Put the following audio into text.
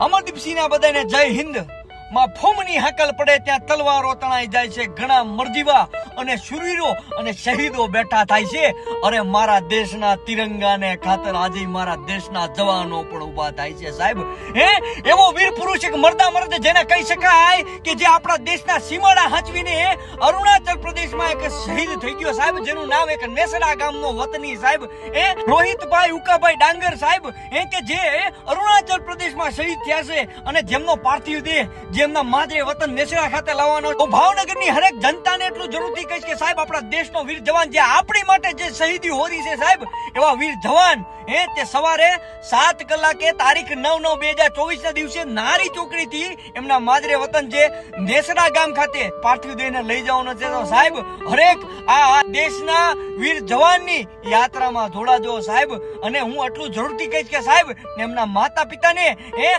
અમરદીપસિંહના બધાને જય હિન્દ. માં ફોમની હાકલ પડે ત્યાં તલવારો તણાઈ જાય છે, ઘણા મરજીવા અને શુરવીરો અને શહીદો બેઠા થાય છે. અરે મારા દેશના તિરંગાને ખાતર આજે મારા દેશના જવાનો પણ ઊભા થાય છે, સાહેબ. હે? એવો વીર પુરુષ એક મરદા મર્દ જેને કહી શકાય કે જે આપણા દેશના સીમાડા હાંચવીને અરુણાચલ પ્રદેશમાં એક શહીદ થઈ ગયો, સાહેબ, જેનું નામ એક નેસડા ગામનો વતની, સાહેબ. એ રોહિતભાઈ ઉકાભાઈ ડાંગર, સાહેબ. એ કે જે અરુણાચલ પ્રદેશમાં શહીદ થયા છે અને જેમનો પાર્થિવ દેહ જેમના માદરે વતન નેસડા ખાતે લાવવાનો હું ભાવનગરની હરેક જનતાને એટલું જરૂરથી કહીશ કે સાહેબ, આપણા દેશનો વીર જવાન જે આપણી માટે જે શહીદી હોરી છે સાહેબ, એવા વીર જવાન, હે, તે સવારે સાત કલાકે તારીખ નવ નવ બે હજાર ચોવીસ ના દિવસે નારી ચોકડી થી એમના માદરે વતન જે નેસડા ગામ ખાતે પાર્થિવ દેહને લઈ જવાનો છે. તો સાહેબ, હરેક આ દેશના વીર જવાનની યાત્રામાં જોડાજો સાહેબ, અને હું એટલું જરૂરથી કહીશ કે સાહેબ એમના માતા પિતાને હે